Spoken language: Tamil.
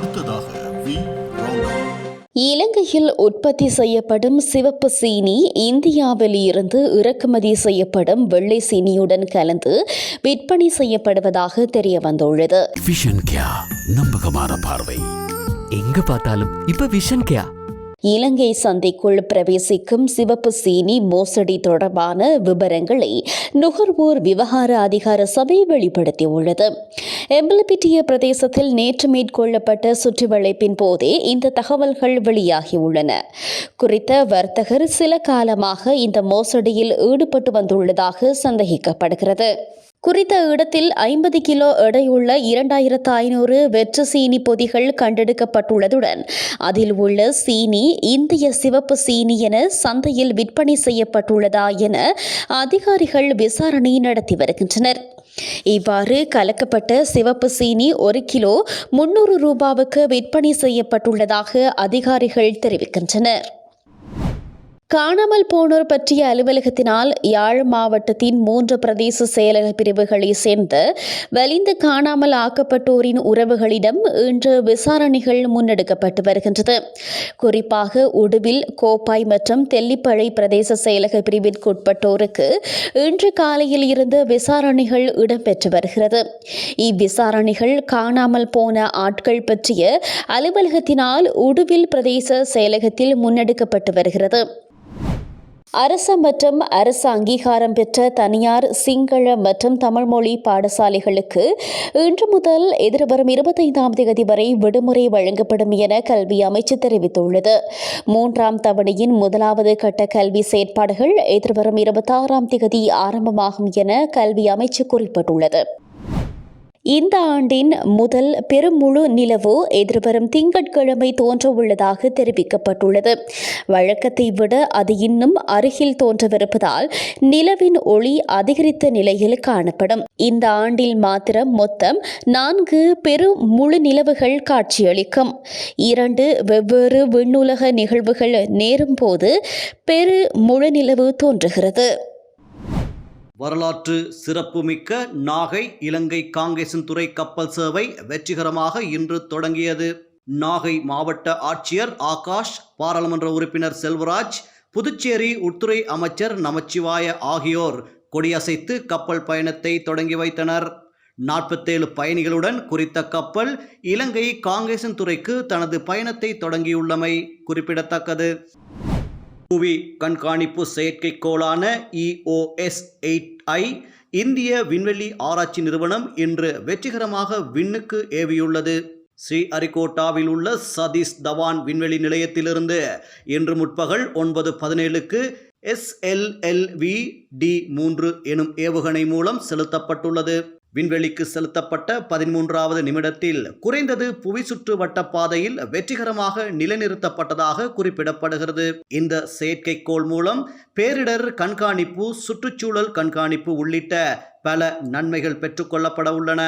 அடுத்ததாக வி. இலங்கையில் உற்பத்தி செய்யப்படும் சிவப்பு சீனி இந்தியாவில் இருந்து இறக்குமதி செய்யப்படும் வெள்ளை சீனியுடன் கலந்து விற்பனை செய்யப்படுவதாக தெரிய வந்துள்ளது விஷன் கியா நம்பகமான பார்வை. எங்க பார்த்தாலும் இப்ப விஷன் கேயா இலங்கை சந்தைக்குள் பிரவேசிக்கும் சிவப்பு சீனி மோசடி தொடர்பான விவரங்களை நுகர்வோர் விவகார அதிகார சபை வெளிப்படுத்தியுள்ளது. எம்பலப்பிட்டிய பிரதேசத்தில் நேற்று மேற்கொள்ளப்பட்ட சுற்றிவளைப்பின் போதே இந்த தகவல்கள் வெளியாகியுள்ளன. குறித்த வர்த்தகர் சில காலமாக இந்த மோசடியில் ஈடுபட்டு வந்துள்ளதாக சந்தேகிக்கப்படுகிறது. குறித்த இடத்தில் ஐம்பது கிலோ எடையுள்ள இரண்டாயிரத்து ஐநூறு வெற்று சீனி பொதிகள் கண்டெடுக்கப்பட்டுள்ளதுடன் அதில் உள்ள சீனி இந்திய சிவப்பு சீனி என சந்தையில் விற்பனை செய்யப்பட்டுள்ளதா என அதிகாரிகள் விசாரணை நடத்தி வருகின்றனர். இவ்வாறு கலக்கப்பட்ட சிவப்பு சீனி ஒரு கிலோ முன்னூறு ரூபாவுக்கு விற்பனை செய்யப்பட்டுள்ளதாக அதிகாரிகள் தெரிவிக்கின்றனர். காணாமல் போனோர் பற்றிய அலுவலகத்தினால் யாழ் மாவட்டத்தின் மூன்று பிரதேச செயலக பிரிவுகளை சேர்ந்த வலிந்து காணாமல் ஆக்கப்பட்டோரின் உறவுகளிடம் இன்று விசாரணைகள் முன்னெடுக்கப்பட்டு வருகின்றது. குறிப்பாக உடுவில் கோப்பாய் மற்றும் தெல்லிப்பழை பிரதேச செயலக பிரிவிற்குட்பட்டோருக்கு இன்று காலையில் இருந்து விசாரணைகள் இடம்பெற்று வருகிறது. இவ்விசாரணைகள் காணாமல் போன ஆட்கள் பற்றிய அலுவலகத்தினால் உடுவில் பிரதேச செயலகத்தில் முன்னெடுக்கப்பட்டு வருகிறது. அரசு மற்றும் அரசு அங்கீகாரம் பெற்ற தனியார் சிங்கள மற்றும் தமிழ் மொழி பாடசாலைகளுக்கு இன்று முதல் எதிர்வரும் இருபத்தைந்தாம் தேதி வரை விடுமுறை வழங்கப்படும் என கல்வி அமைச்சு தெரிவித்துள்ளது. மூன்றாம் தவணையின் முதலாவது கட்ட கல்வி செயற்பாடுகள் எதிர்வரும் இருபத்தாறாம் தேதி ஆரம்பமாகும் என கல்வி அமைச்சு குறிப்பிட்டுள்ளது. இந்த ஆண்டின் முதல் பெருமுழு நிலவு எதிர்வரும் திங்கட்கிழமை தோன்ற உள்ளதாக தெரிவிக்கப்பட்டுள்ளது. வழக்கத்தை விட அது இன்னும் அருகில் தோன்றவிருப்பதால் நிலவின் ஒளி அதிகரித்த நிலையில் காணப்படும். இந்த ஆண்டில் மாத்திரம் மொத்தம் நான்கு பெருமுழு நிலவுகள் காட்சியளிக்கும். இரண்டு வெவ்வேறு விண்ணுலக நிகழ்வுகள் நேரும் போது பெரு முழு நிலவு தோன்றுகிறது. வரலாற்று சிறப்புமிக்க நாகை இலங்கை காங்கேசன் துறை கப்பல் சேவை வெற்றிகரமாக இன்று தொடங்கியது. நாகை மாவட்ட ஆட்சியர் ஆகாஷ் பாராளுமன்ற உறுப்பினர் செல்வராஜ் புதுச்சேரி உள்துறை அமைச்சர் நமச்சிவாய ஆகியோர் கொடியசைத்து கப்பல் பயணத்தை தொடங்கி வைத்தனர். நாற்பத்தேழு பயணிகளுடன் குறித்த கப்பல் இலங்கை காங்கேசன் துறைக்கு தனது பயணத்தை தொடங்கியுள்ளமை குறிப்பிடத்தக்கது. புவி கண்காணிப்பு செயற்கைக்கோளான இஓஎஸ் எயிட் ஐ இந்திய விண்வெளி ஆராய்ச்சி நிறுவனம் இன்று வெற்றிகரமாக விண்ணுக்கு ஏவியுள்ளது. ஸ்ரீஹரிகோட்டாவில் உள்ள சதீஷ் தவான் விண்வெளி நிலையத்திலிருந்து இன்று முற்பகல் ஒன்பது பதினேழுக்கு எஸ்எல்எல்வி டி மூன்று எனும் ஏவுகணை மூலம் செலுத்தப்பட்டுள்ளது. விண்வெளிக்கு செலுத்தப்பட்ட பதிமூன்றாவது நிமிடத்தில் குறைந்தது புவி சுற்று வட்ட பாதையில் வெற்றிகரமாக நிலைநிறுத்தப்பட்டதாக குறிப்பிடப்படுகிறது. இந்த செயற்கைக்கோள் மூலம் பேரிடர் கண்காணிப்பு சுற்றுச்சூழல் கண்காணிப்பு உள்ளிட்ட பல நன்மைகள் பெற்றுக்கொள்ளப்பட உள்ளன.